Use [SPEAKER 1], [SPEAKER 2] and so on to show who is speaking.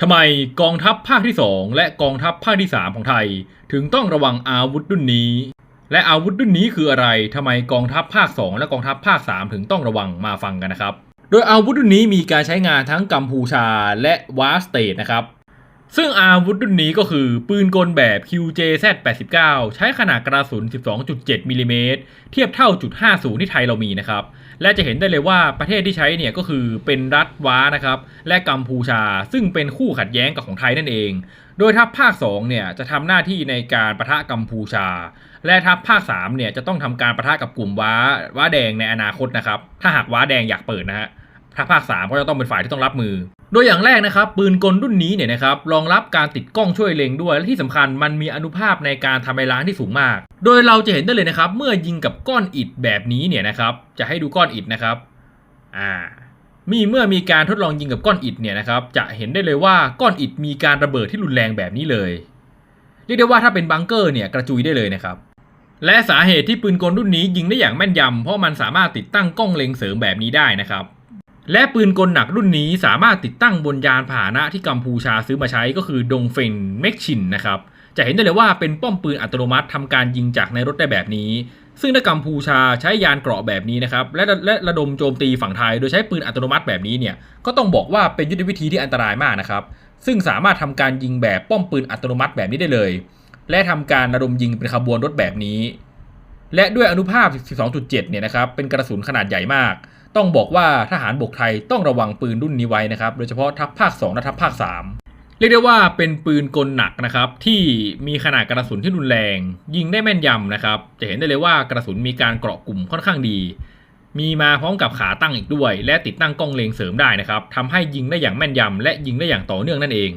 [SPEAKER 1] ทำไมกองทัพภาคที่ 2 และกองทัพภาคที่ 3 ของไทย ถึงต้องระวังอาวุธรุ่นนี้ และอาวุธรุ่นนี้คืออะไรทำไมกองทัพภาค 2 และกองทัพภาค 3 ถึงต้องระวังมาฟังกันนะครับ โดยอาวุธรุ่นนี้มีการใช้งานทั้งกัมพูชาและวาสเตทนะครับ ซึ่งอาวุธรุ่นนี้ก็คือปืนกลแบบ QJZ89 ใช้ขนาดกระสุน 12.7 มิลลิเมตรเทียบเท่าจุด50 ที่ไทยเรามีนะครับ และจะเห็นได้เลยว่าประเทศที่ใช้เนี่ยก็คือเป็นรัฐว้านะครับ และกัมพูชา ซึ่งเป็นคู่ขัดแย้งกับของไทยนั่นเอง โดยทัพภาค 2 เนี่ยจะทำหน้าที่ในการประทะกัมพูชา และทัพภาค 3 เนี่ยจะต้องทำการประทะกับกลุ่มว้าว้าแดงในอนาคตนะครับ ถ้าหากว้าแดงอยากเปิดนะฮะถ้าภาค3ก็จะต้องเป็นฝ่ายที่ต้องรับมือ โดยอย่างแรกนะครับปืนกลรุ่นนี้เนี่ยนะครับรองรับการติดกล้องช่วยเล็งด้วย และที่สำคัญมันมีอนุภาพในการทำลายล้างที่สูงมาก โดยเราจะเห็นได้เลยนะครับ เมื่อยิงกับก้อนอิฐแบบนี้เนี่ยนะครับจะให้ดูก้อนอิฐนะครับอ่ามีเมื่อมีการทดลองยิงกับก้อนอิฐเนี่ยนะครับจะเห็นได้เลยว่าก้อนอิฐมีการระเบิดที่รุนแรงแบบนี้เลยเรียกได้ว่าถ้าเป็นบังเกอร์เนี่ยกระจุยได้เลยนะครับและสาเหตุที่ปืนกลรุ่นนี้ยิงได้อย่างแม่นยำเพราะมันสามารถติดตั้งกล้องเล็งเสริมแบบนี้ได้นะครับ และปืนกลหนักรุ่นนี้สามารถติดตั้งบนยานพาหนะที่กัมพูชาซื้อมาใช้ก็คือดงเฟนเม็กชินนะครับ จะเห็นได้เลยว่าเป็นป้อมปืนอัตโนมัติทำการยิงจากในรถได้แบบนี้ ซึ่งถ้ากัมพูชาใช้ยานเกราะแบบนี้นะครับและและระดมโจมตีฝั่งไทย โดยใช้ปืนอัตโนมัติแบบนี้เนี่ยก็ต้องบอกว่าเป็นยุทธวิธีที่อันตรายมากนะครับ ซึ่งสามารถทำการยิงแบบป้อมปืนอัตโนมัติแบบนี้ได้เลย และทำการระดมยิงเป็นขบวนรถแบบนี้ และด้วยอนุภาพ 12.7 เนี่ยนะครับเป็นกระสุนขนาดใหญ่มาก ต้องบอกว่าทหารบกไทยต้องระวังปืนรุ่นนี้ไว้นะครับ โดยเฉพาะทัพภาค 2 และทัพภาค 3 เรียกได้ว่าเป็นปืนกลหนักนะครับ ที่มีขนาดกระสุนที่รุนแรง ยิงได้แม่นยำนะครับ จะเห็นได้เลยว่ากระสุนมีการเกราะกลุ่มค่อนข้างดี มีมาพร้อมกับขาตั้งอีกด้วย และติดตั้งกล้องเลงเสริมได้นะครับทำให้ยิงได้อย่างแม่นยำและยิงได้อย่างต่อเนื่องนั่นเอง